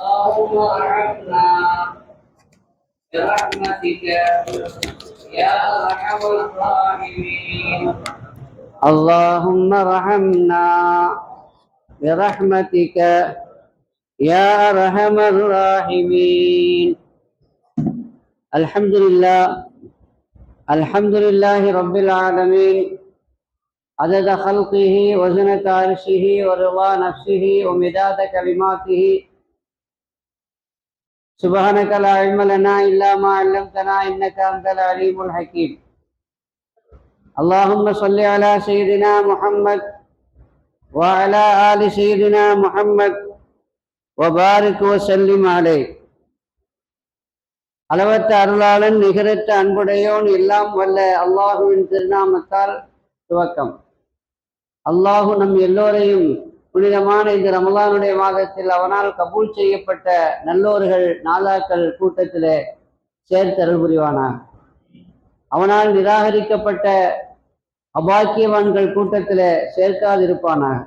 اللهم ارحمنا برحمتك. يا أرحم الراحمين. اللهم ارحمنا برحمتك. يا أرحم الراحمين. الحمد لله. الحمد لله رب العالمين. عدد خلقه وزنة عرشه ورضا نفسه ومداد كلماته. سبحانك لا علم لنا إلا ما علمتنا إنك أنت العليم الحكيم اللهم صل على سيدنا محمد وعلى آل سيدنا محمد وبارك وسلم عليه அளவற்ற அருளாளன் நிகரற்ற அன்புடையோன் எல்லாம் வல்ல அல்லாஹுவின் திருநாமத்தால் துவக்கம் அல்லாஹு நம் எல்லோரையும் புனிதமான இந்த ரமலானுடைய மாதத்தில் அவனால் கபூல் செய்யப்பட்ட நல்லோர்கள் நாளாக்கள் கூட்டத்தில் சேர்த்தருள் புரிவானார் அவனால் நிராகரிக்கப்பட்ட அபாக்கியவான்கள் கூட்டத்தில் சேர்க்காதிருப்பானார்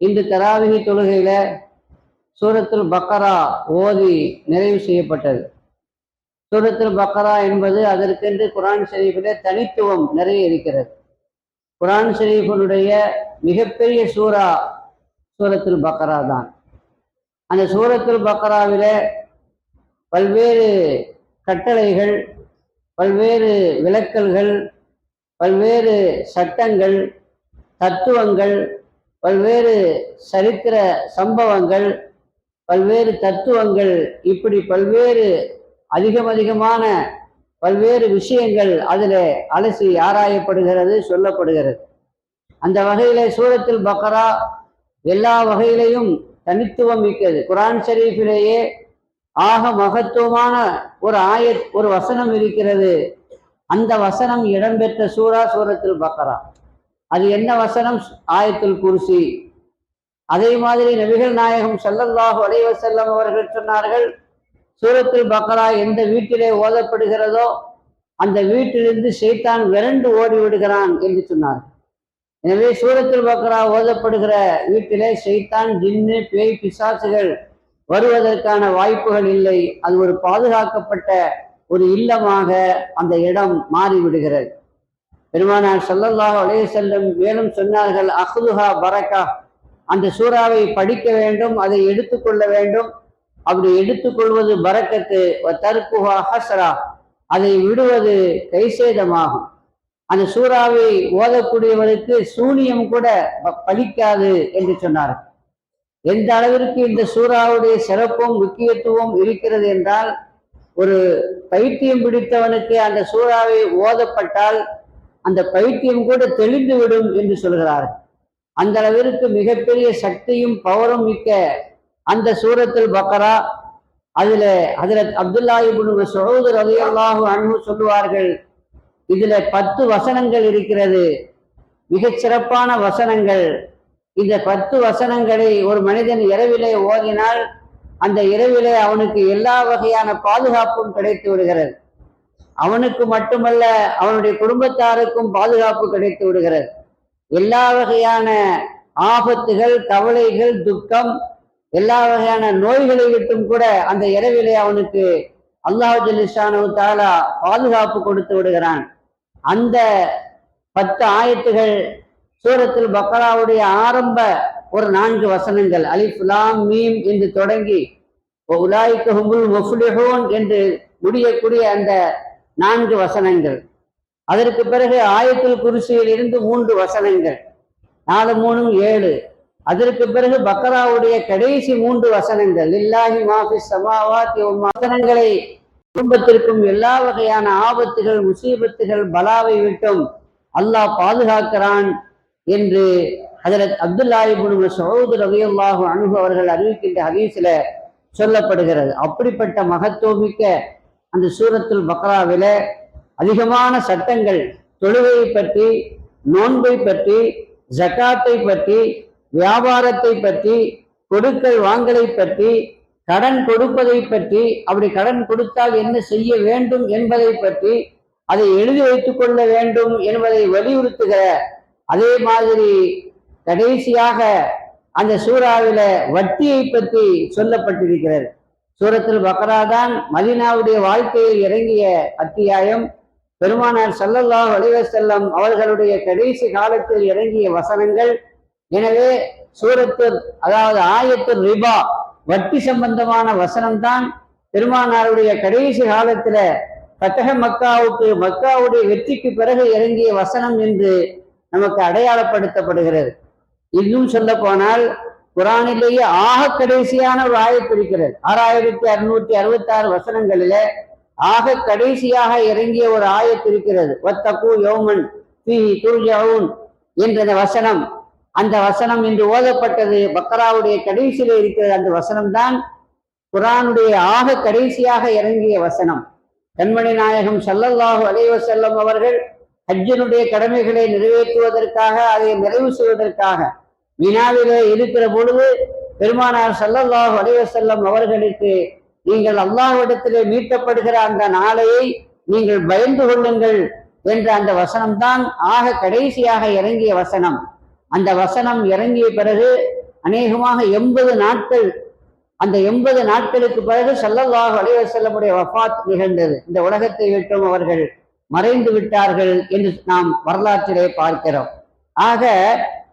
இன்று தராவிகி தொழுகையில சூரத்துல் பக்கரா ஓதி நிறைவு செய்யப்பட்டது. சூரத்துல் பக்கரா என்பது அதற்கென்று குரான் ஷெரீஃபிலே தனித்துவம் நிறைய இருக்கிறது. குரான் ஷெரீஃபனுடைய மிகப்பெரிய சூரா சூரத்தில் பக்கரா தான். அந்த சூரத்தில் பக்கராவிலே பல்வேறு கட்டளைகள் பல்வேறு விளக்கல்கள் பல்வேறு சட்டங்கள் தத்துவங்கள் பல்வேறு சரித்திர சம்பவங்கள் பல்வேறு தத்துவங்கள் இப்படி பல்வேறு அதிகம் அதிகமான பல்வேறு விஷயங்கள் அதில் அலசி ஆராயப்படுகிறது சொல்லப்படுகிறது. அந்த வகையிலே சூரத்தில் பக்கரா எல்லா வகையிலையும் தனித்துவம் மிக்கது. குரான் ஷரீஃபிலேயே ஆக மகத்துவமான ஒரு ஆயத் ஒரு வசனம் இருக்கிறது. அந்த வசனம் இடம்பெற்ற சூரா சூரத்தில் பக்கரா அது என்ன வசனம்? ஆயத்துல் குருசி. அதே மாதிரி நபிகள் நாயகம் ஸல்லல்லாஹு அலைவ செல்லம் அவர்கள் சொன்னார்கள் சூரத்தில் பக்கரா எந்த வீட்டிலே ஓதப்படுகிறதோ அந்த வீட்டிலிருந்து சைத்தான் விரண்டு ஓடி விடுகிறான் என்று சொன்னார்கள். எனவே சூரத்தில் பக்கரா ஓதப்படுகிற வீட்டிலே செய்தான் ஜின்னு பேய் பிசாசுகள் வருவதற்கான வாய்ப்புகள் இல்லை. அது ஒரு பாதுகாக்கப்பட்ட ஒரு இல்லமாக அந்த இடம் மாறிவிடுகிறது. பெருமானார் ஸல்லல்லாஹு அலைய செல்லும் மேலும் சொன்னார்கள் அஹ்துஹா பரக்கா. அந்த சூறாவை படிக்க வேண்டும் அதை எடுத்துக்கொள்ள வேண்டும். அப்படி எடுத்துக்கொள்வது பரக்கத்து தற்குஹா ஹசரா அதை விடுவது கைசேதமாகும். அந்த சூறாவை ஓதக்கூடியவருக்கு சூனியம் கூட ப- பலிக்காது என்று சொன்னார் எந்த அளவிற்கு இந்த சூறாவுடைய சிறப்பும் முக்கியத்துவம் இருக்கிறது என்றால் ஒரு பைத்தியம் பிடித்தவனுக்கு அந்த சூறாவை ஓதப்பட்டால் அந்த பைத்தியம் கூட தெளிந்து விடும் என்று சொல்கிறார் அந்த அளவிற்கு மிகப்பெரிய சக்தியும் பவரும் மிக்க அந்த சூரத்தில் பக்கரா அதுல அதில் அப்துல்லா இப்னு மஸ்ஊத் ரலியல்லாஹு சொல்லுவார்கள் இதுல பத்து வசனங்கள் இருக்கிறது. மிகச் சிறப்பான வசனங்கள். இந்த பத்து வசனங்களை ஒரு மனிதன் இரவிலே ஓதினால் அந்த இரவிலே அவனுக்கு எல்லா வகையான பாதுகாப்பும் கிடைத்து விடுகிறது. அவனுக்கு மட்டுமல்ல அவனுடைய குடும்பத்தாருக்கும் பாதுகாப்பு கிடைத்து விடுகிறது. எல்லா வகையான ஆபத்துகள் கவலைகள் துக்கம் எல்லா வகையான நோய்களை விட்டும் கூட அந்த இரவிலே அவனுக்கு அல்லாஹ் ஜல்லிஷானு தாலா பாதுகாப்பு கொடுத்து விடுகிறான். அந்த பத்து ஆயத்துகள் சூரத்தில் பக்கராவுடைய ஆரம்ப ஒரு நான்கு வசனங்கள் அலிஃபுலாம் மீம் என்று தொடங்கி உலாய்க்கு ஹுமுல் முஃப்லிஹூன் என்று முடியக்கூடிய அந்த நான்கு வசனங்கள். அதற்கு பிறகு ஆயத்தில் குருசியில் இருந்து மூன்று வசனங்கள் நாலு மூணும் ஏழு. அதற்கு பிறகு பக்கராவுடைய கடைசி மூன்று வசனங்கள் லில்லாஹி மாஃபி சமாவாத்தி வசனங்களை குடும்பத்திற்கும் எல்லா வகையான ஆபத்துகள் முசீபத்துகள் பலாவை விட்டும் அல்லாஹ் பாதுகாக்கிறான் என்று ஹஜரத் அப்துல்லாஹிபுன் சௌது மஸ்ஊத் ரலியல்லாஹு அவர்கள் அறிவிக்கின்ற ஹதீஸில் சொல்லப்படுகிறது. அப்படிப்பட்ட மகத்துவமிக்க அந்த சூரத்துல் பக்ராவில அதிகமான சட்டங்கள் தொழுகையை பற்றி நோன்பை பற்றி ஜகாத்தை பற்றி வியாபாரத்தை பற்றி கொடுக்கல் வாங்கலை பற்றி கடன் கொடுப்பதை பற்றி அப்படி கடன் கொடுத்தால் என்ன செய்ய வேண்டும் என்பதை பற்றி அதை எழுதி வைத்துக் கொள்ள வேண்டும் என்பதை வலியுறுத்துகிற அதே மாதிரி கடைசியாக அந்த சூறாவில வட்டியை பற்றி சொல்லப்பட்டிருக்கிறது. சூரத்தில் பக்ரா தான் மதீனாவுடைய வாழ்க்கையில் இறங்கிய அத்தியாயம். பெருமானார் சல்லல்லா அலைஹி அவர்களுடைய கடைசி காலத்தில் இறங்கிய வசனங்கள். எனவே சூரத்தில் அதாவது ஆயத்தில் ரிபா வட்டி சம்பந்தமான வசனம்தான் பெருமானாருடைய கடைசி காலத்துல பத்தக மக்காவுக்கு மக்காவுடைய வெற்றிக்கு பிறகு இறங்கிய வசனம் என்று நமக்கு அடையாளப்படுத்தப்படுகிறது. இன்னும் சொல்ல போனால் குரானிலேயே ஆக கடைசியான ஒரு ஆயத்து இருக்கிறது. ஆறாயிரத்தி அறுநூற்றி அறுபத்தி ஆறு வசனங்களில ஆக கடைசியாக இறங்கிய ஒரு ஆயத்து இருக்கிறது. வத்தகு யோமன் பி துர்ஜவுன் என்ற வசனம். அந்த வசனம் இன்று ஓதப்பட்டது. பக்கராவுடைய கடைசியில இருக்கிற அந்த வசனம் தான் குரானுடைய ஆக கடைசியாக இறங்கிய வசனம். கண்மணி நாயகம் சல்லல்லாஹு அலைஹி வஸல்லம் அவர்கள் ஹஜ்ஜனுடைய கடமைகளை நிறைவேற்றுவதற்காக அதை நிறைவு செய்வதற்காக வினாவிலே இருக்கிற பொழுது பெருமானார் சல்லல்லாஹு அலைஹி வஸல்லம் அவர்களுக்கு நீங்கள் அல்லாஹ்விடத்திலே மீட்டப்படுகிற அந்த நாளையை நீங்கள் பயந்து கொள்ளுங்கள் என்ற அந்த வசனம்தான் ஆக கடைசியாக இறங்கிய வசனம். அந்த வசனம் இறங்கிய பிறகு அநேகமாக எண்பது நாட்கள் அந்த எண்பது நாட்களுக்கு பிறகு சல்லல்லாஹ் அலைய செல்லமுடைய வஃபாத் நிகழ்ந்தது. இந்த உலகத்தை விட்டும் அவர்கள் மறைந்து விட்டார்கள் என்று நாம் வரலாற்றிலே பார்க்கிறோம். ஆக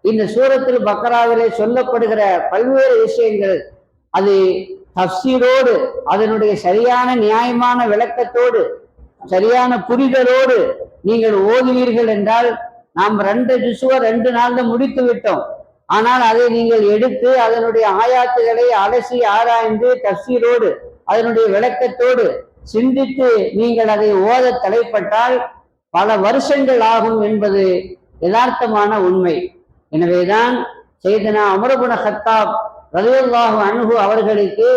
இந்த சூரத்தில் பக்கராவிலே சொல்லப்படுகிற பல்வேறு விஷயங்கள் அது தப்சீரோடு அதனுடைய சரியான நியாயமான விளக்கத்தோடு சரியான புரிதலோடு நீங்கள் ஓதுவீர்கள் என்றால் நாம் ரெண்டு ஜுசுவ ரெண்டு நாள்ல முடித்து விட்டோம். ஆனால் அதை நீங்கள் எடுத்து அதனுடைய ஆயாத்துகளை அலசி ஆராய்ந்து தப்சீரோடு அதனுடைய விளக்கத்தோடு சிந்தித்து நீங்கள் அதை ஓத தலைப்பட்டால் பல வருஷங்கள் ஆகும் என்பது யதார்த்தமான உண்மை. எனவேதான் செய்தனா அமரகுண ஹத்தாப் ரலியல்லாஹு அணுகு அவர்களுக்கு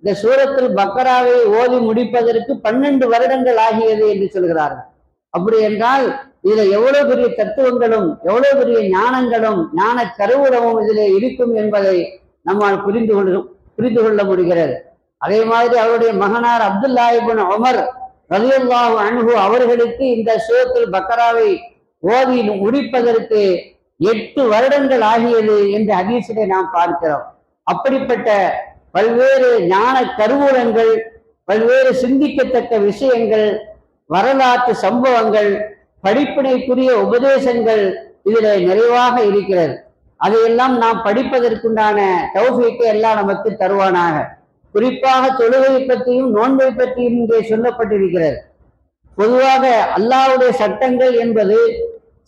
இந்த சூரத்தில் பக்கராவை ஓதி முடிப்பதற்கு பன்னெண்டு வருடங்கள் ஆகியது என்று சொல்கிறார்கள். அப்படி என்றால் இதுல எவ்வளவு பெரிய தத்துவங்களும் எவ்வளவு பெரிய ஞானங்களும் ஞான கருவூலமும் இதிலே இருக்கும் என்பதை நம்மால் புரிந்து கொள்ள புரிந்து கொள்ள முடிகிறது. அதே மாதிரி அவருடைய மகனார் அப்துல்லாஹிபின் அமர் உமர் ரலியல்லாஹு அவர்களுக்கு இந்த சூரத்தில் பக்கராவை ஓதி முடிப்பதற்கு எட்டு வருடங்கள் ஆகியது என்று ஹதீஸிலே நாம் பார்க்கிறோம். அப்படிப்பட்ட பல்வேறு ஞான கருவூலங்கள் பல்வேறு சிந்திக்கத்தக்க விஷயங்கள் வரலாற்று சம்பவங்கள் படிப்பினைக்குரிய உபதேசங்கள் இதில் நிறைவாக இருக்கிறது. அதையெல்லாம் நாம் படிப்பதற்குண்டான தௌஃபீக்கை எல்லாம் நமக்கு தருவானாக. குறிப்பாக தொழுகை பற்றியும் நோன்பை பற்றியும் இங்கே சொல்லப்பட்டிருக்கிறது. பொதுவாக அல்லாஹ்வுடைய சட்டங்கள் என்பது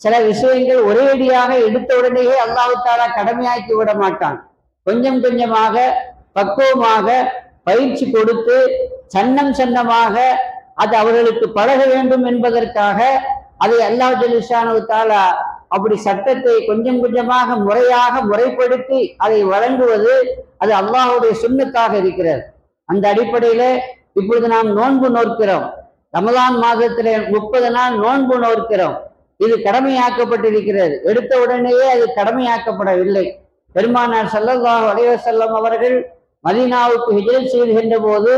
சில விஷயங்கள் ஒரேடியாக எடுத்த உடனேயே அல்லாஹு தாலா கடமையாக்கி விட மாட்டான். கொஞ்சம் கொஞ்சமாக பக்குவமாக பயிற்சி கொடுத்து சன்னம் சன்னமாக அது அவர்களுக்கு பழக வேண்டும் என்பதற்காக அதை அல்லாஹ் ஜலிஷானு தாலா அப்படி சட்டத்தை கொஞ்சம் கொஞ்சமாக முறையாக முறைப்படுத்தி அதை வழங்குவது அது அல்லாஹுடைய சுண்ணத்தாக இருக்கிறது. அந்த அடிப்படையில இப்பொழுது நாம் நோன்பு நோக்கிறோம் ரமதான் மாதத்திலே முப்பது நாள் நோன்பு நோக்கிறோம் இது கடமையாக்கப்பட்டிருக்கிறது. எடுத்த உடனேயே அது கடமையாக்கப்படவில்லை. பெருமானார் ஸல்லல்லாஹு அலைவசல்லம் அவர்கள் மதீனாவுக்கு விஜயம் செய்கின்ற போது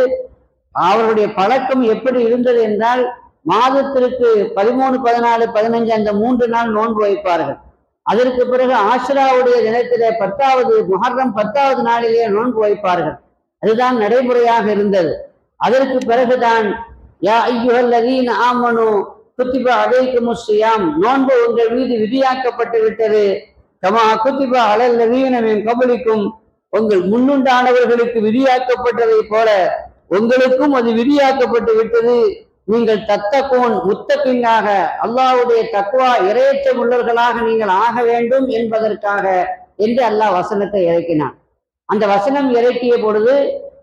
அவர்களுடைய பழக்கம் எப்படி இருந்தது என்றால் மாதத்திற்கு பதிமூணு பதினாலு பதினஞ்சு அந்த மூன்று நாள் நோன்பு வைப்பார்கள். அதற்கு பிறகு ஆஷ்ராவுடைய தினத்திலே பத்தாவது முகர்றம் பத்தாவது நாளிலே நோன்பு வைப்பார்கள். அதுதான் நடைமுறையாக இருந்தது. அதற்கு பிறகுதான் யா ஐயுஹல்லதீன ஆமனு குத்திபா அதைக்கு முஸ்யாம் நோன்பு உங்கள் மீது விதியாக்கப்பட்டு விட்டது. கமா குத்திபா அலல் மின் கபலிக்கும். உங்கள் முன்னுண்டானவர்களுக்கு விதியாக்கப்பட்டதை போல உங்களுக்கும் அது விதியாக்கப்பட்டு விட்டது. நீங்கள் தத்தகோன் முத்தப்பின்னாக அல்லாஹ்வுடைய தக்குவா இரையற்ற உள்ளவர்களாக நீங்கள் ஆக வேண்டும் என்பதற்காக என்று அல்லாஹ் வசனத்தை இறக்கினான். அந்த வசனம் இறக்கிய பொழுது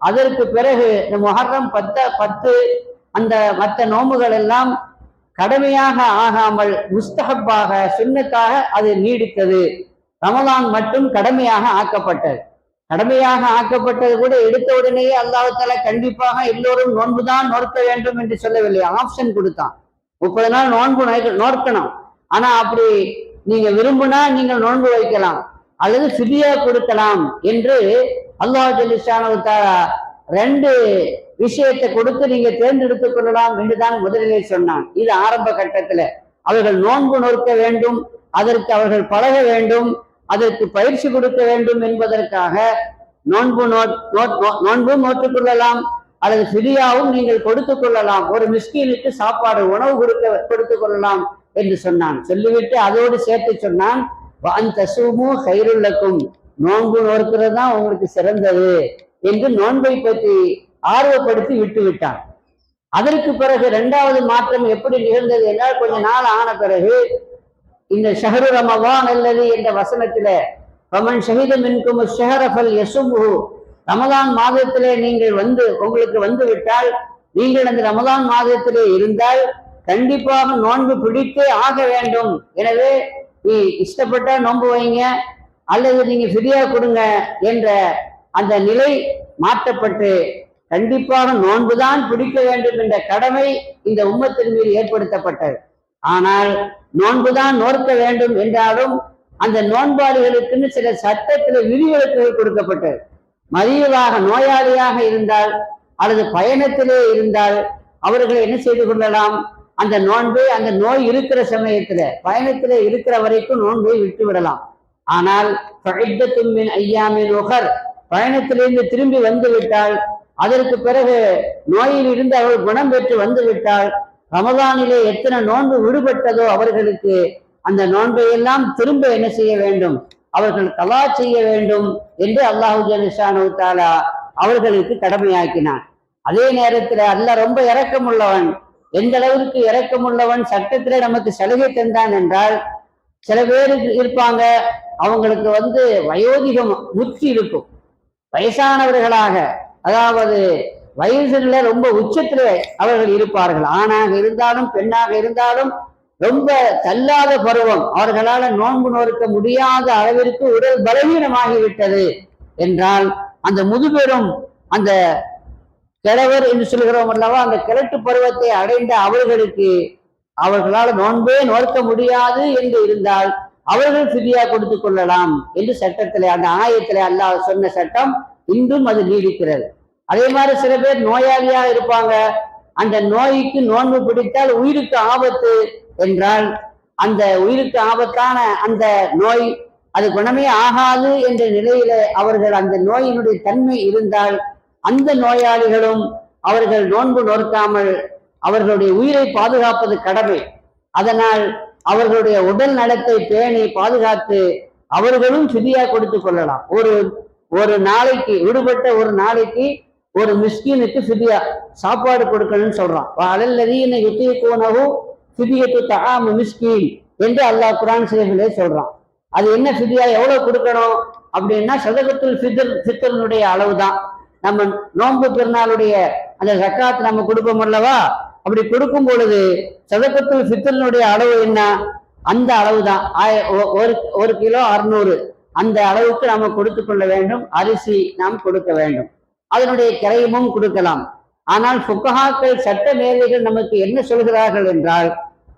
அதற்கு பிறகு இந்த முகர்றம் பத்த பத்து அந்த மற்ற நோம்புகள் எல்லாம் கடமையாக ஆகாமல் முஸ்தகப்பாக சுன்னத்தாக அது நீடித்தது. ரமலான் மட்டும் கடமையாக ஆக்கப்பட்டது. கடமையாக ஆக்கப்பட்டது கூட எடுத்த உடனேயே அல்லாஹால கண்டிப்பாக எல்லோரும் நோன்புதான் நோக்க வேண்டும் என்று சொல்லவில்லை. ஆப்ஷன் கொடுத்தான். முப்பது நாள் நோன்பு நோக்கணும் ஆனா அப்படி நீங்க விரும்புனா நீங்கள் நோன்பு வைக்கலாம். அல்லது ஃபிதியா கொடுக்கலாம் என்று அல்லாஹ் ரெண்டு விஷயத்தை கொடுத்து நீங்க தேர்ந்தெடுத்துக் கொள்ளலாம் என்றுதான் முதலிலே சொன்னான். இது ஆரம்ப கட்டத்துல. அவர்கள் நோன்பு நோக்க வேண்டும். அதற்கு அவர்கள் பழக வேண்டும். அதற்கு பயிற்சி கொடுக்க வேண்டும் என்பதற்காக நோன்பு நோட் நோன்பும் நோட்டுக் கொள்ளலாம் அல்லது ஃபிரியாவும் நீங்கள் கொடுத்துக் கொள்ளலாம். ஒரு மிஸ்கீனுக்கு சாப்பாடு உணவு கொடுக்க கொடுத்துக் கொள்ளலாம் என்று சொன்னான். சொல்லிவிட்டு அதோடு சேர்த்து சொன்னான் அந்த சுமு கைருள்ளக்கும் நோன்பு நோக்கிறது தான் உங்களுக்கு சிறந்தது என்று நோன்பை பற்றி ஆர்வப்படுத்தி விட்டு விட்டான். அதற்கு பிறகு இரண்டாவது மாற்றம் எப்படி நிகழ்ந்தது என்றால் கொஞ்ச நாள் ஆன பிறகு இந்த ஷஹரு ரமவான் அல்லது என்ற வசனத்தில பமன் ஷஹீத மின்கும் ஷஹரஃபல் யசுபு ரமதான் மாதத்திலே நீங்கள் வந்து உங்களுக்கு வந்து விட்டால் நீங்கள் அந்த ரமதான் மாதத்திலே இருந்தால் கண்டிப்பாக நோன்பு பிடித்தே ஆக வேண்டும். எனவே நீ இஷ்டப்பட்டா நோன்பு வைங்க அல்லது நீங்க ஃப்ரீயா கொடுங்க என்ற அந்த நிலை மாற்றப்பட்டு கண்டிப்பாக நோன்புதான் பிடிக்க வேண்டும் என்ற கடமை இந்த உம்மத்தின் மீது ஏற்படுத்தப்பட்டது. ஆனால் நோன்புதான் நோக்க வேண்டும் என்றாலும் அந்த நோன்பாளிகளுக்குன்னு சில சட்டத்தில் விதிவிலக்குகள் கொடுக்கப்பட்டது. மதியவாக நோயாளியாக இருந்தால் அல்லது பயணத்திலே இருந்தால் அவர்கள் என்ன செய்து கொள்ளலாம்? அந்த நோன்பை அந்த நோய் இருக்கிற சமயத்துல பயணத்திலே இருக்கிற வரைக்கும் நோன்பை விட்டு விடலாம். ஆனால் தும்பின் ஐயாமின் உகர் பயணத்திலிருந்து திரும்பி வந்து விட்டால் அதற்கு பிறகு நோயில் இருந்து அவள் குணம் பெற்று வந்து விட்டால் ரமதானிலே எத்தனை நோன்பு விடுபட்டதோ அவர்களுக்கு அந்த நோன்பை எல்லாம் திரும்ப என்ன செய்ய வேண்டும்? அவர்கள் கலா செய்ய வேண்டும் என்று அல்லாஹு ஜலிஷானு தாலா அவர்களுக்கு கடமையாக்கினான். அதே நேரத்தில் அல்ல ரொம்ப இறக்கமுள்ளவன் எந்த அளவிற்கு இரக்கமுள்ளவன்? சட்டத்திலே நமக்கு சலுகை தந்தான் என்றால் சில பேர் இருப்பாங்க அவங்களுக்கு வந்து வயோதிகம் முற்றி இருக்கும் வயசானவர்களாக அதாவது வயசுல ரொம்ப உச்சத்துல அவர்கள் இருப்பார்கள். ஆணாக இருந்தாலும் பெண்ணாக இருந்தாலும் ரொம்ப தள்ளாத பருவம். அவர்களால் நோன்பு நோக்க முடியாத அளவிற்கு உடல் பலவீனமாகிவிட்டது என்றால் அந்த முதுபெரும் அந்த கிழவர் என்று சொல்கிறோம் அல்லவா அந்த கிழட்டு பருவத்தை அடைந்த அவர்களுக்கு அவர்களால் நோன்பே நோக்க முடியாது என்று இருந்தால் அவர்கள் ஃபிதியா கொடுத்துக் கொள்ளலாம் என்று சட்டத்திலே அந்த ஆயத்திலே அல்லாஹ் சொன்ன சட்டம் இன்றும் அது நீடிக்கிறது. அதே மாதிரி சில பேர் நோயாளியா இருப்பாங்க. அந்த நோய்க்கு நோன்பு பிடித்தால் உயிருக்கு ஆபத்து என்றால் அந்த உயிருக்கு ஆபத்தான அந்த நோய் அது குணமே ஆகாது என்ற நிலையில அவர்கள் அந்த நோயினுடைய தன்மை இருந்தால் அந்த நோயாளிகளும் அவர்கள் நோன்பு நோக்காமல் அவர்களுடைய உயிரை பாதுகாப்பது கடமை. அதனால் அவர்களுடைய உடல் நலத்தை பேணி பாதுகாத்து அவர்களும் ஃபிதியா கொடுத்து கொள்ளலாம். ஒரு ஒரு நாளைக்கு விடுபட்ட ஒரு நாளைக்கு ஒரு மிஸ்கினுக்கு ஃபிதியா சாப்பாடு கொடுக்கணும்னு சொல்றான். அலல்லதீன யுத்தீகூனஹு ஃபிதியத்து தகாம மிஸ்கின் என்று அல்லாஹ் குரான் சேவிலே சொல்றான். அது என்ன ஃபிதியா எவ்வளவு கொடுக்கணும்? அப்படின்னா சதகத்துல் ஃபித்ர் ஃபித்ரனுடைய அளவு தான் நம்ம நோன்பு பெருநாளுடைய அந்த ஜக்காத் நம்ம கொடுப்போம் அல்லவா? அப்படி கொடுக்கும் பொழுது சதகத்துல் ஃபித்ரனுடைய அளவு என்ன? அந்த அளவு தான் ஒரு ஒரு கிலோ அறுநூறு. அந்த அளவுக்கு நாம கொடுத்து கொள்ள வேண்டும். அரிசி நாம் கொடுக்க வேண்டும். அதனுடைய கிரையமும் கொடுக்கலாம். ஆனால் ஃபுக்கஹாக்கள் சட்ட மேதைகள் நமக்கு என்ன சொல்கிறார்கள் என்றால்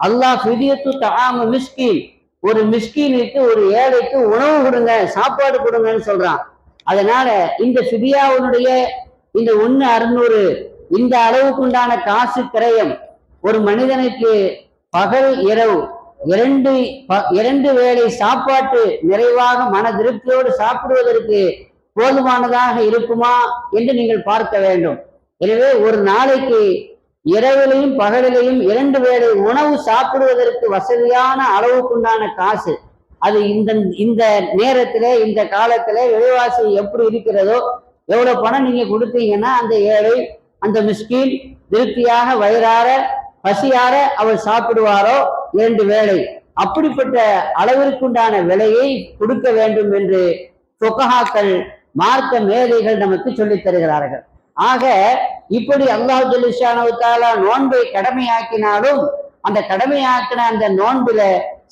அல்லாஹ் ஃபிதியத்து தாம மிஸ்கின். ஒரு மிஸ்கினுக்கு ஒரு ஏழைக்கு உணவு கொடுங்க சாப்பாடு கொடுங்கன்னு சொல்றான். அதனால இந்த ஃபிதியாவுடைய இந்த ஒண்ணு அறுநூறு இந்த அளவுக்குண்டான காசு கிரயம் ஒரு மனிதனுக்கு பகல் இரவு இரண்டு ப- இரண்டு வேளை சாப்பாட்டு நிறைவாக மன திருப்தியோடு சாப்பிடுவதற்கு போதுமானதாக இருக்குமா என்று நீங்கள் பார்க்க வேண்டும். எனவே ஒரு நாளைக்கு இரவிலையும் பகலிலையும் இரண்டு வேளை உணவு சாப்பிடுவதற்கு வசதியான அளவுக்குண்டான காசு அது இந்த இந்த நேரத்தில் இந்த காலத்தில் விலைவாசி எப்படி இருக்கிறதோ எவ்வளவு பணம் நீங்க கொடுத்தீங்கன்னா அந்த ஏழை அந்த மிஸ்கின் திருப்தியாக வயிறார பசியார அவர் சாப்பிடுவாரோ இரண்டு வேளை. அப்படிப்பட்ட அளவிற்குண்டான விலையை கொடுக்க வேண்டும் என்று சொக்கஹாக்கள் மார்க்க மேதைகள் நமக்கு சொல்லித் தருகிறார்கள். ஆக இப்படி அல்லாஹ் ஜல்லிஷானவுத்தாலா நோன்பை கடமையாக்கினாலும் அந்த கடமையாக்கின அந்த நோன்பில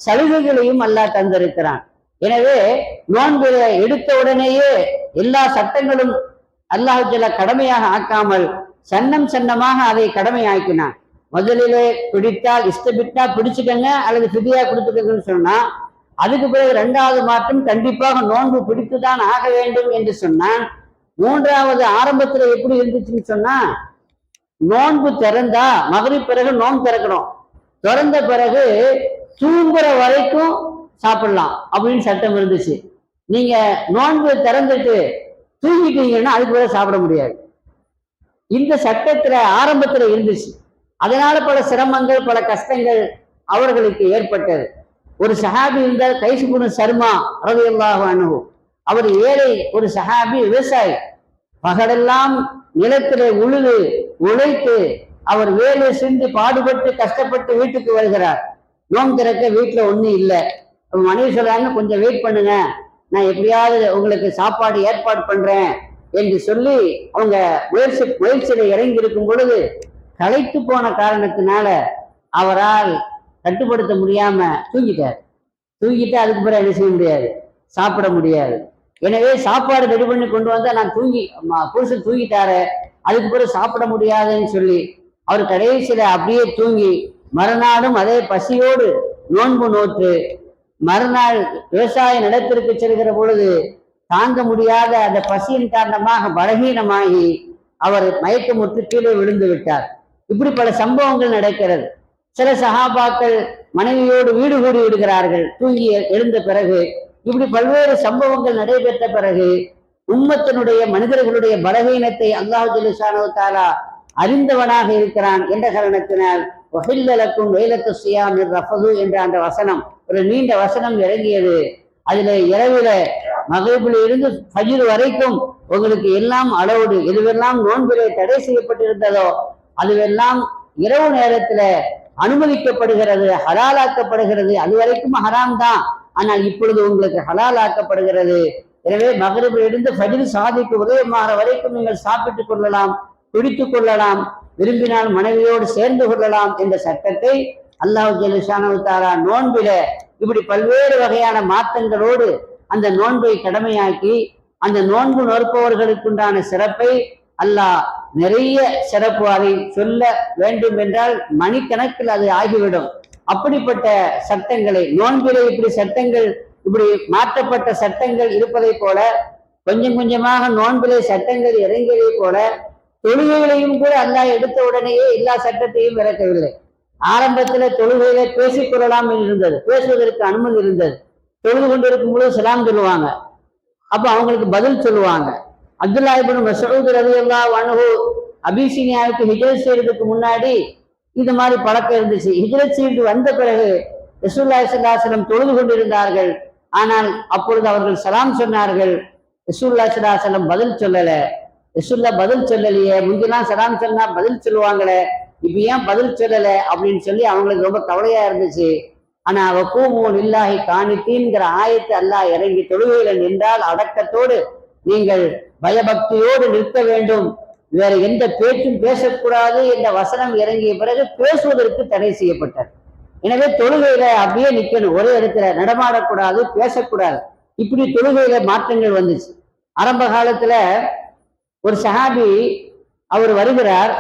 சலுகைகளையும் அல்லாஹ் தந்திருக்கிறான். எனவே நோன்பில எடுத்த உடனேயே எல்லா சட்டங்களும் அல்லாஹ் கடமையாக ஆக்காமல் சன்னம் சன்னமாக அதை கடமையாக்கினான். முதலிலே பிடித்தால் இஷ்டப்பட்டா பிடிச்சுக்கங்க அல்லது ஃபிதியா கொடுத்துக்கங்கன்னு சொன்னா அதுக்கு பிறகு இரண்டாவது மாற்றம் கண்டிப்பாக நோன்பு பிடித்துதான் ஆக வேண்டும் என்று சொன்னான். மூன்றாவது ஆரம்பத்துல எப்படி இருந்துச்சுன்னு சொன்னா நோன்பு திறந்தா மகரி பிறகு நோன்பு திறக்கணும். திறந்த பிறகு தூங்குற வரைக்கும் சாப்பிடலாம் அப்படின்னு சட்டம் இருந்துச்சு. நீங்க நோன்பு திறந்துட்டு தூங்கிட்டீங்கன்னா அதுக்கு பிறகு சாப்பிட முடியாது. இந்த சட்டத்துல ஆரம்பத்துல இருந்துச்சு. அதனால பல சிரமங்கள் பல கஷ்டங்கள் அவர்களுக்கு ஏற்பட்டது. ஒரு சஹாபி இருந்தால் கைசுபுன சர்மா ரவியல்லாஹு அணுகு அவர் ஏழை ஒரு சஹாபி விவசாயி. பகடெல்லாம் நிலத்திலே உழுது உழைத்து அவர் வேலை செஞ்சு பாடுபட்டு கஷ்டப்பட்டு வீட்டுக்கு வருகிறார். நோன் திறக்க வீட்டில் ஒன்றும் இல்லை. மனைவி சொல்றாங்க கொஞ்சம் வெயிட் பண்ணுங்க. நான் எப்படியாவது உங்களுக்கு சாப்பாடு ஏற்பாடு பண்றேன் என்று சொல்லி அவங்க முயற்சி முயற்சியில இறங்கி இருக்கும் பொழுது களைத்து போன காரணத்தினால அவரால் கட்டுப்படுத்த முடியாம தூங்கிட்டார். தூங்கிட்டு அதுக்கு பிறகு என்ன செய்ய முடியாது? சாப்பிட முடியாது. எனவே சாப்பாடு ரெடி பண்ணி கொண்டு வந்தா நான் தூங்கி புருஷன் தூங்கிட்டாரு அதுக்கு பிறகு சாப்பிட முடியாதுன்னு சொல்லி அவர் கடைசியில அப்படியே தூங்கி மறுநாளும் அதே பசியோடு நோன்பு நோற்று மறுநாள் விவசாய நிலத்திற்கு செல்கிற பொழுது தாங்க முடியாத அந்த பசியின் காரணமாக பலகீனமாகி அவர் மயக்கமுற்று கீழே விழுந்து விட்டார். இப்படி பல சம்பவங்கள் நடக்கிறது. சில சகாபாக்கள் மனைவியோடு வீடு கூடி விடுகிறார்கள். தூங்கி எழுந்த பிறகு இப்படி பல்வேறு சம்பவங்கள் நடைபெற்ற பிறகு உம்மத்தினுடைய மனிதர்களுடைய பலவீனத்தை அல்லாஹு தாலா அறிந்தவனாக இருக்கிறான் என்ற காரணத்தினால் வஹில்லலக்கும் வெயிலத்து சியாம் ரஃபது என்ற அந்த வசனம் ஒரு நீண்ட வசனம் இறங்கியது. அதுல இரவில மகிழ்வில் இருந்து ஃபஜ்ர் வரைக்கும் உங்களுக்கு எல்லாம் அளவுடு எதுவெல்லாம் நோன்பிலே தடை செய்யப்பட்டிருந்ததோ அதுவெல்லாம் இரவு நேரத்துல அனுமதிக்கப்படுகிறது ஹலாலாக்கப்படுகிறது அது வரைக்கும் ஹராம் தான். ஆனால் இப்பொழுது உங்களுக்கு ஹலாலாக்கப்படுகிறது. எனவே மகரிபிலிருந்து பதில் சாதிக்கு உதயமாகிற வரைக்கும் நீங்கள் சாப்பிட்டுக் கொள்ளலாம் குடித்துக் கொள்ளலாம் விரும்பினால் மனைவியோடு சேர்ந்து கொள்ளலாம் என்ற சட்டத்தை அல்லாஹ் ஜெலிஷானு தாரா நோன்பில. இப்படி பல்வேறு வகையான மாற்றங்களோடு அந்த நோன்பை கடமையாக்கி அந்த நோன்பு நோற்பவர்களுக்குண்டான சிறப்பை அல்லாஹ் நிறைய சிறப்பு அதை சொல்ல வேண்டும் என்றால் மணிக்கணக்கில் அது ஆகிவிடும். அப்படிப்பட்ட சட்டங்களை நோன்பிலே இப்படி சட்டங்கள் இப்படி மாற்றப்பட்ட சட்டங்கள் இருப்பதை போல கொஞ்சம் கொஞ்சமாக நோன்பிலே சட்டங்கள் இறங்கியதை போல தொழுகைகளையும் கூட அல்லா எடுத்த உடனேயே எல்லா சட்டத்தையும் இறக்கவில்லை ஆரம்பத்துல தொழுகையில பேசிக் கொள்ளலாம் என்று இருந்தது. பேசுவதற்கு அனுமதி இருந்தது. தொழுது கொண்டிருக்கும் பொழுது சலாம் சொல்லுவாங்க. அப்ப அவங்களுக்கு பதில் சொல்லுவாங்க. அப்துல்லா இப்னு மசூத் அல்லா அன்ஹு அபிசீனியாவுக்கு ஹிஜரத் செய்யறதுக்கு முன்னாடி இது மாதிரி பழக்கம் இருந்துச்சு. ஹிஜரத் செய்து வந்த பிறகு ரசூல்லா சல்லாஹலம் தொழுது கொண்டிருந்தார்கள். ஆனால் அப்பொழுது அவர்கள் சலாம் சொன்னார்கள். ரசூல்லா சல்லாஹலம் பதில் சொல்லல. ரசூல்லா பதில் சொல்லலையே முந்திலாம் சலாம் சொன்னா பதில் சொல்லுவாங்களே இப்ப ஏன் பதில் சொல்லல அப்படின்னு சொல்லி அவங்களுக்கு ரொம்ப கவலையா இருந்துச்சு. ஆனா அவ வக்கூமூன் இல்லாஹி காணித்தீன்கிற ஆயத்து அல்லாஹ் இறங்கி தொழுகையில நின்றால் அடக்கத்தோடு நீங்கள் பயபக்தியோடு நிற்க வேண்டும். வேற எந்த பேச்சும் பேசக்கூடாது என்ற வசனம் இறங்கிய பிறகு பேசுவதற்கு தடை செய்யப்பட்டது. எனவே தொழுகையில அப்படியே நிக்கணும். ஒரே இடத்துல நடமாடக்கூடாது பேசக்கூடாது. இப்படி தொழுகையில மாற்றங்கள் வந்துச்சு. ஆரம்ப காலத்துல ஒரு சஹாபி அவர் வருகிறார்.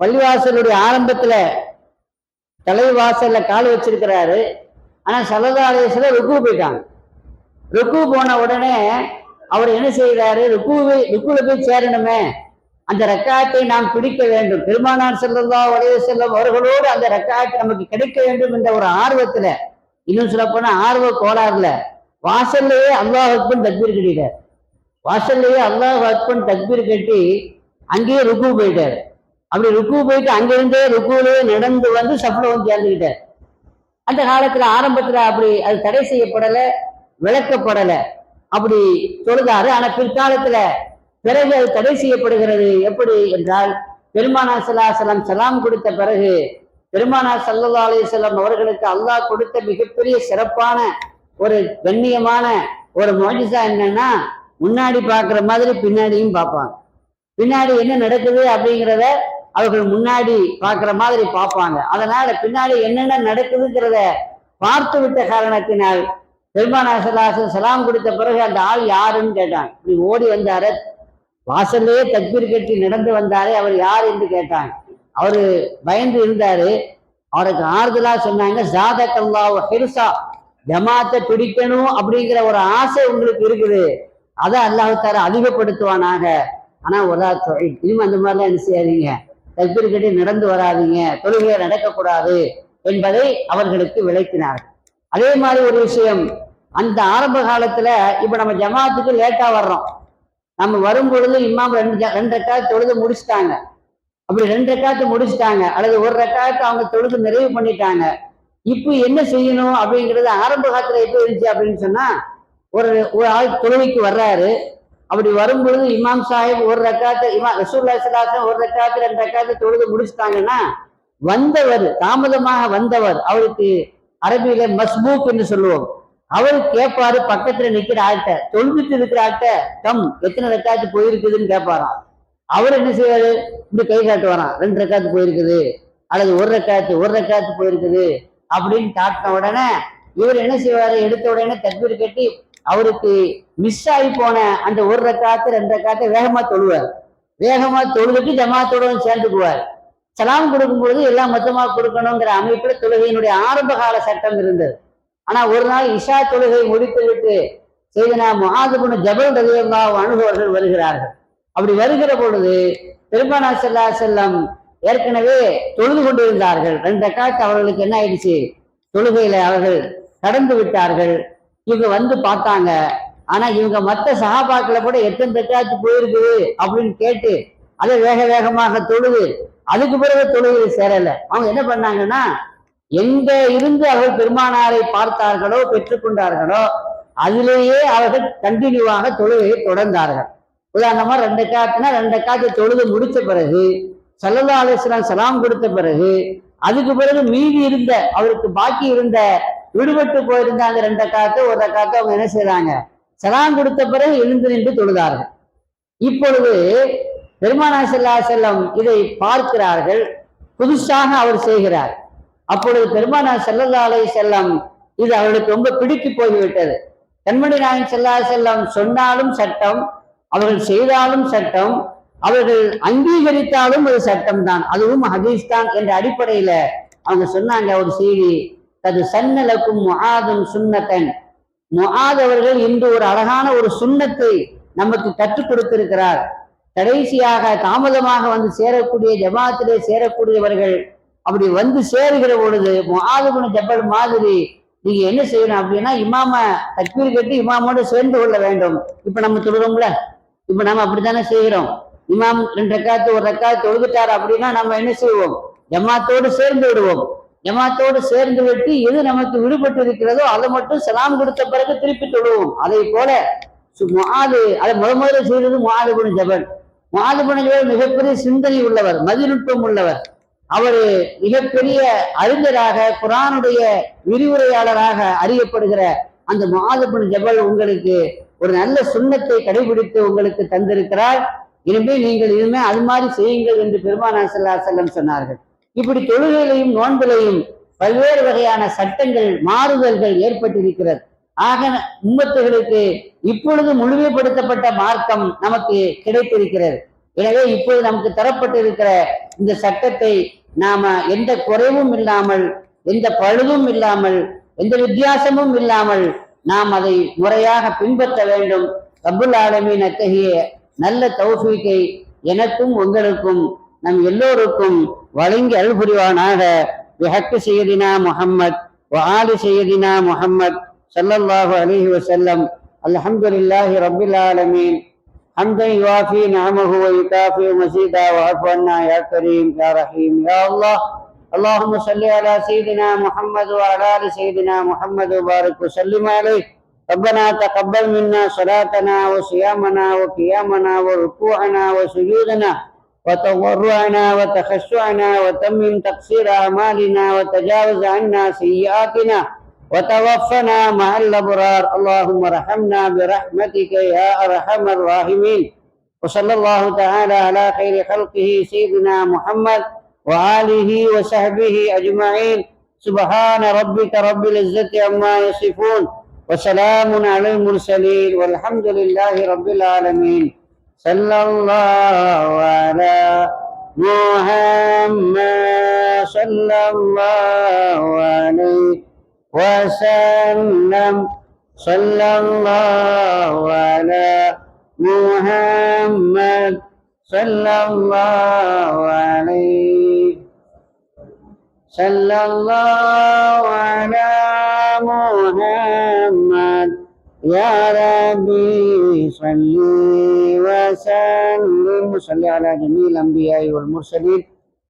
பள்ளிவாசலுடைய ஆரம்பத்துல தலைவாசல்ல கால் வச்சிருக்கிறாரு. ஆனா சலதாலயத்துல ருக்கு போயிட்டாங்க. ருக்கு போன உடனே அவர் என்ன செய்கிறாரு? ருக்குவை ருக்குல போய் சேரணுமே. அந்த ரக்காயத்தை நாம் பிடிக்க வேண்டும். பெருமானார் செல்லல்லா உடைய செல்லும் அவர்களோடு அந்த ரக்காயத்தை நமக்கு கிடைக்க வேண்டும் என்ற ஒரு ஆர்வத்துல இன்னும் சொல்ல போனா ஆர்வ கோளாறுல வாசல்லையே அல்லாஹ் அக்பன் தக்பீர் கட்டிட்டார். வாசல்லையே அல்லாஹ் அக்பன் தக்பீர் கட்டி அங்கேயே ருக்கு போயிட்டார். அப்படி ருக்கு போயிட்டு அங்கிருந்தே ருக்குவிலேயே நடந்து வந்து சஃப்ல வந்து சேர்ந்துக்கிட்டார் அந்த காலத்துல ஆரம்பத்துல அப்படி அது தடை செய்யப்படல விளக்கப்படலை. அப்படி தொழுதாரு ஆனா பிற்காலத்துல பிறகு அது தடை செய்யப்படுகிறது. எப்படி என்றால் பெருமானா சல்லாஹலம் சலாம் கொடுத்த பிறகு பெருமானா சல்லா அலிசல்லாம் அவர்களுக்கு அல்லாஹ் கொடுத்த மிகப்பெரிய சிறப்பான ஒரு கண்ணியமான ஒரு மோஜிசா என்னன்னா முன்னாடி பார்க்குற மாதிரி பின்னாடியும் பார்ப்பாங்க. பின்னாடி என்ன நடக்குது அப்படிங்கிறத அவர்கள் முன்னாடி பார்க்குற மாதிரி பார்ப்பாங்க. அதனால பின்னாடி என்னென்ன நடக்குதுங்கிறத பார்த்து விட்ட காரணத்தினால் பெருமானா சலாம் கொடுத்த பிறகு அந்த ஆள் யாருன்னு கேட்டான். இப்படி ஓடி வந்தாரு வாசல்லையே தக்பீர் கட்டி நடந்து வந்தாரே அவர் யார் என்று கேட்டாங்க அவரு பயந்து இருந்தாரு. அவருக்கு ஆறுதலா சொன்னாங்க ஜாதகல்லா ஹிருசா ஜமாத்தை பிடிக்கணும் அப்படிங்கிற ஒரு ஆசை உங்களுக்கு இருக்குது. அதை அல்லாஹால அதிகப்படுத்துவானாக. ஆனா ஒரு இனிமே அந்த மாதிரிலாம் என்ன செய்யாதீங்க. தக்பீர் கட்டி நடந்து வராதீங்க தொழுகை நடக்கக்கூடாது என்பதை அவர்களுக்கு விளக்கினார் அதே மாதிரி ஒரு விஷயம். அந்த ஆரம்ப காலத்துல இப்ப நம்ம ஜமாத்துக்கு லேட்டா வர்றோம். நம்ம வரும் பொழுது இமாம் ரெண்டு ரெண்டு ரெக்காயத்து தொழுது முடிச்சிட்டாங்க. அப்படி ரெண்டு ரெக்காயத்து முடிச்சுட்டாங்க. அல்லது ஒரு ரெக்காயத்தை அவங்க தொழுது நிறைவு பண்ணிட்டாங்க. இப்போ என்ன செய்யணும் அப்படிங்கிறது ஆரம்ப காலத்துல எப்படி இருந்துச்சு அப்படின்னு சொன்னா ஒரு ஒரு ஆள் தொழுகைக்கு வர்றாரு. அப்படி வரும் பொழுது இமாம் சாஹிப் ஒரு ரெக்காத்து இமா ரசூல்லா ஒரு ரெக்காத்து ரெண்டு ரெக்காத்து தொழுது முடிச்சிட்டாங்கன்னா வந்தவர் தாமதமாக வந்தவர் அவருக்கு அரபியில மஸ்பூக் என்று சொல்லுவோம். அவர் கேட்பாரு பக்கத்துல நிக்கிற ஆட்ட தொழுதுட்டு இருக்கிற ஆட்ட கம் எத்தனை ரெக்காத்து போயிருக்குதுன்னு கேட்பாராம் அவர் என்ன செய்வாரு? இப்படி கை காட்டுவாராம் ரெண்டு ரெக்காத்து போயிருக்குது. அல்லது ஒரு ரெக்காத்து ஒரு ரெக்காத்து போயிருக்குது. அப்படின்னு காட்டின உடனே இவர் என்ன செய்வாரு? எடுத்த உடனே தக்பீர் கட்டி அவருக்கு மிஸ் ஆகி போன அந்த ஒரு ரெக்காத்து ரெண்டு ரக்காத்தை வேகமா தொழுவார். வேகமா தொழுதுட்டு ஜமாத்தோட சேர்ந்துக்குவார் சலாம் கொடுக்கும் பொழுது எல்லாம் மொத்தமா கொடுக்கணுங்கிற அமைப்புல தொழுகையினுடைய ஆரம்ப கால சட்டம் இருந்தது. ஆனா ஒரு நாள் இஷா தொழுகை முடித்து விட்டு செய்தனா முகாதுபுன ஜபல் ரதியல்லா அணுகுவர்கள் வருகிறார்கள். அப்படி வருகிற பொழுது பெருமானா செல்லா செல்லம் ஏற்கனவே தொழுது கொண்டிருந்தார்கள். ரெண்டு ரக்காத்து அவர்களுக்கு என்ன ஆயிடுச்சு? தொழுகையில அவர்கள் கடந்து விட்டார்கள். இவங்க வந்து பார்த்தாங்க. ஆனா இவங்க மத்த சகாபாக்களை கூட எத்தனை ரக்காத்து போயிருக்குது அப்படின்னு கேட்டு அதை வேக வேகமாக தொழுது அதுக்கு பிறகு தொழுகையில் சேரல. அவங்க என்ன பண்ணாங்கன்னா எங்க இருந்து அவர்கள் பெருமானாரை பார்த்தார்களோ பெற்றுக்கொண்டார்களோ அதிலேயே அவர்கள் கண்டினியூவாக தொழுகையை தொடர்ந்தார்கள். உதாரணமா ரெண்டு காத்துனா ரெண்டு காத்து தொழுது முடித்த பிறகு சல்லல்லா அலிஸ்லாம் சலாம் கொடுத்த பிறகு அதுக்கு பிறகு மீதி இருந்த அவருக்கு பாக்கி இருந்த விடுபட்டு போயிருந்த அந்த ரெண்டு காத்து ஒரு காத்து அவங்க என்ன செய்றாங்க? சலாம் கொடுத்த பிறகு எழுந்து நின்று தொழுதார்கள். இப்பொழுது பெருமானா செல்லா செல்லம் இதை பார்க்கிறார்கள். புதுசாக அவர் செய்கிறார். அப்பொழுது பெருமானா செல்லல்லா செல்லம் இது அவர்களுக்கு ரொம்ப பிடித்து போய்விட்டது. கண்மணி நாயன் செல்லா செல்லம் சொன்னாலும் சட்டம் அவர்கள் செய்தாலும் சட்டம் அவர்கள் அங்கீகரித்தாலும் ஒரு சட்டம் தான் அதுவும் ஹதீஸ் தான் என்ற அடிப்படையில அவங்க சொன்னாங்க ஒரு செய்தி தது சன்னலக்கும் முஆதும் சுண்ணத்தன் முஆத் அவர்கள் இன்று ஒரு அழகான ஒரு சுண்ணத்தை நமக்கு கற்றுக் கொடுத்திருக்கிறார். கடைசியாக தாமதமாக வந்து சேரக்கூடிய ஜமாத்திலே சேரக்கூடியவர்கள் அப்படி வந்து சேருகிற பொழுது முஆதுபுன ஜப்பல் மாதிரி நீங்க என்ன செய்யணும் அப்படின்னா இமாம தக்பீர் கட்டி இமாமோடு சேர்ந்து கொள்ள வேண்டும். இப்ப நம்ம தொழுறோம்ல இப்ப நம்ம அப்படித்தானே செய்கிறோம். இமாம் ரெண்டு ரக்காத்து ஒரு ரக்காத்து தொழுதுட்டார் அப்படின்னா நம்ம என்ன செய்வோம்? ஜமாத்தோடு சேர்ந்து விடுவோம். ஜமாத்தோடு சேர்ந்து விட்டு எது நமக்கு விடுபட்டு இருக்கிறதோ அதை மட்டும் சலாம் கொடுத்த பிறகு திருப்பி தொழுவோம். அதை போல சு- அதை முத முதல்ல செய்தது மாது குண ஜெபல். ஜபல் மிகப்பெரிய சிந்தனை உள்ளவர் மதிநுட்பம் உள்ளவர். அவர் மிகப்பெரிய அறிஞராக குரானுடைய விரிவுரையாளராக அறியப்படுகிற அந்த முஆதுபுன ஜபல் உங்களுக்கு ஒரு நல்ல சுண்ணத்தை கடைபிடித்து உங்களுக்கு தந்திருக்கிறார். இனிமே நீங்கள் இனிமே அது மாதிரி செய்யுங்கள் என்று பெருமானா செல்லா செல்லம் சொன்னார்கள். இப்படி தொழுகையிலையும் நோன்பிலையும் பல்வேறு வகையான சட்டங்கள் மாறுதல்கள் ஏற்பட்டிருக்கிறது. ஆக உம்மத்துகளுக்கு இப்பொழுது முழுமைப்படுத்தப்பட்ட மார்க்கம் நமக்கு கிடைத்திருக்கிறது. எனவே இப்போது நமக்கு தரப்பட்டிருக்கிற இந்த சட்டத்தை நாம எந்த குறைவும் இல்லாமல் எந்த பழுவும் இல்லாமல் எந்த வித்தியாசமும் இல்லாமல் நாம் அதை முறையாக பின்பற்ற வேண்டும். அபுல் ஆலமின் அத்தகைய நல்ல தௌஃபீக்கை எனக்கும் உங்களுக்கும் நம் எல்லோருக்கும் வழங்கி அருள் புரிவானாக விஹக்கு செய்யதினா முகம்மத் ஆலி செய்யதினா முகம்மத் صلى الله عليه وسلم. الحمد لله رب العالمين. حمدا يوافي نعمه ويكافئ مزيدا. واعف عنا يا كريم يا رحيم يا الله. اللهم صل على سيدنا محمد وعلى آل سيدنا محمد. وبارك وسلم عليه. ربنا تقبل منا صلاتنا وصيامنا وقيامنا وركوعنا وسجودنا. وتضرعنا وتخشعنا وتمم تقصير أعمالنا وتجاوز عنا سيئاتنا. وتوفنا مع الأبرار. اللهم ارحمنا برحمتك يا أرحم الراحمين. وصلى الله تعالى على خير خلقه سيدنا محمد وآله وصحبه أجمعين. سبحان ربك رب العزة عما يصفون. وسلام على المرسلين. والحمد لله رب العالمين. صلى الله على محمد. صلى الله عليه وسلم. صلى الله على محمد. صلى الله عليه. صلى الله على محمد. يا ربي صل وسلم. وصل على جميع الأنبياء والمرسلين.